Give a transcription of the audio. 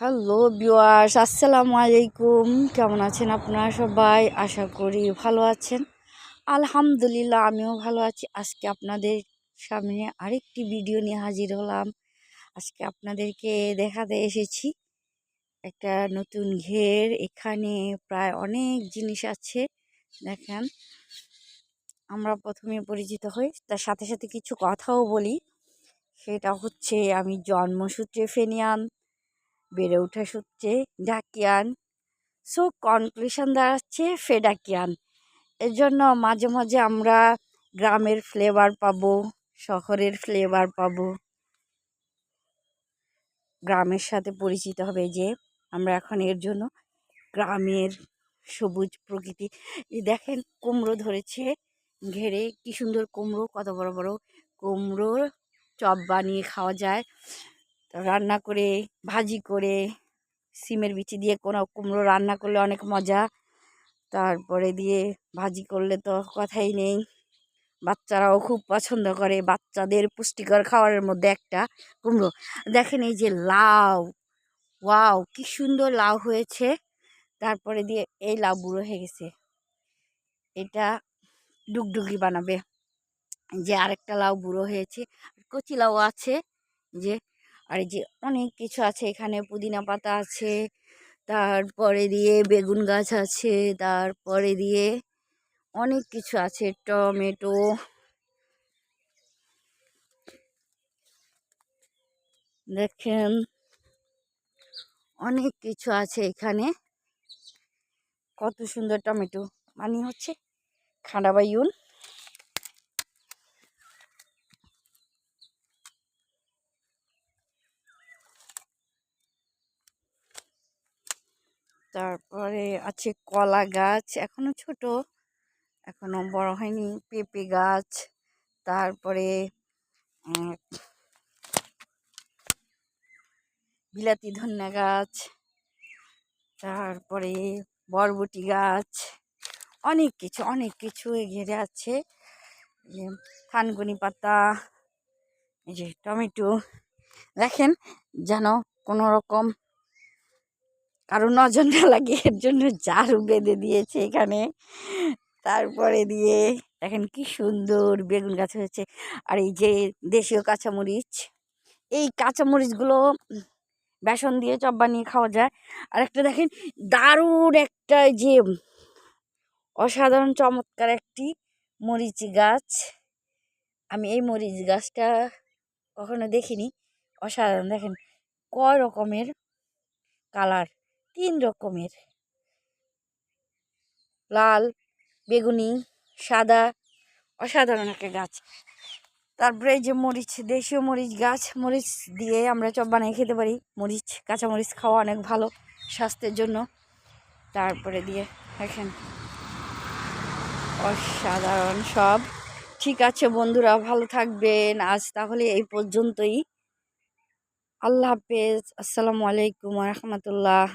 Hello বিওয়ার্স আসসালামু আলাইকুম কেমন আছেন আপনারা সবাই? আশা করি ভালো আছেন। আলহামদুলিল্লাহ, আমিও ভালো আছি। আজকে আপনাদের সামনে আরেকটি ভিডিও নিয়ে হাজির হলাম। আজকে আপনাদেরকে দেখাতে এসেছি একটা নতুন ঘের। এখানে প্রায় অনেক জিনিস আছে। দেখেন, আমরা প্রথমে পরিচিত হই। তার সাথে সাথে কিছু কথাও বলি। সেটা হচ্ছে, আমি জন্মসূত্রে ফেনিয়ান। বেড়ে ওঠা সূত্রে ডাকিয়ান। সো কনক্লুশন দাঁড়াচ্ছে, ফেডাকিয়ান। এর জন্য মাঝে মাঝে আমরা গ্রামের ফ্লেভার পাবো, শহরের ফ্লেভার পাবো। গ্রামের সাথে পরিচিত হবে যে, আমরা এখন এর জন্য গ্রামের সবুজ প্রকৃতি। দেখেন কুমড়ো ধরেছে, ঘেরে কি সুন্দর কুমড়ো, কত বড় বড় কুমড়ো চপ বানিয়ে খাওয়া যায়। তো রান্না করে, ভাজি করে, সিমের বিচি দিয়ে কোনো কুমড়ো রান্না করলে অনেক মজা। তারপরে দিয়ে ভাজি করলে তো কথাই নেই। বাচ্চারাও খুব পছন্দ করে। বাচ্চাদের পুষ্টিকর খাবারের মধ্যে একটা কুমড়ো। দেখেন এই যে লাউ, ওয়াও, কি সুন্দর লাউ হয়েছে। তারপরে দিয়ে এই লাউ বুড়ো হয়ে গেছে। এটা ডুগডুগি বানাবে। যে আরেকটা লাউ বুড়ো হয়েছে কচি লাউ আছে যে আর এই যে অনেক কিছু আছে, এখানে পুদিনা পাতা আছে, তারপরে দিয়ে বেগুন গাছ আছে, তারপরে দিয়ে অনেক কিছু আছে, টমেটো। দেখেন, অনেক কিছু আছে এখানে। কত সুন্দর টমেটো। মানে হচ্ছে খাঁড়াবাইউন তারপরে আছে কলা গাছ, এখনও ছোট। এখনও বড় হয়নি। পেঁপে গাছ, তারপরে বিলাতি ধন্যা গাছ, তারপরে বরবটি গাছ, অনেক কিছু অনেক কিছু ঘিরে আছে। থানকুনি পাতা, এই যে টমেটো। দেখেন যেন কোনো রকম কারও নজর না লাগে, এর জন্য জারু বেঁধে দিয়েছে এখানে। তারপরে দিয়ে দেখেন কি সুন্দর বেগুন গাছ হয়েছে। আর এই যে দেশীয় কাঁচামরিচ, এই কাঁচামরিচগুলো বেসন দিয়ে চপ বানিয়ে খাওয়া যায়। আর একটা দেখেন দারুণ একটা যে অসাধারণ চমৎকার একটি মরিচ গাছ। আমি এই মরিচ গাছটা কখনো দেখিনি। অসাধারণ দেখেন, কয় রকমের কালার। তিন রকমের। লাল, বেগুনি, সাদা, অসাধারণ একটা গাছ। তারপরে যে মরিচ, দেশীয় মরিচ গাছ, মরিচ দিয়ে আমরা চপ বানিয়ে খেতে পারি। মরিচ, কাঁচা মরিচ খাওয়া অনেক ভালো স্বাস্থ্যের জন্য। তারপরে দিয়ে দেখেন, অসাধারণ সব। ঠিক আছে বন্ধুরা, ভালো থাকবেন। আজ তাহলে এই পর্যন্তই। আল্লাহ হাফেজ। আসসালামু আলাইকুম রহমতুল্লাহ।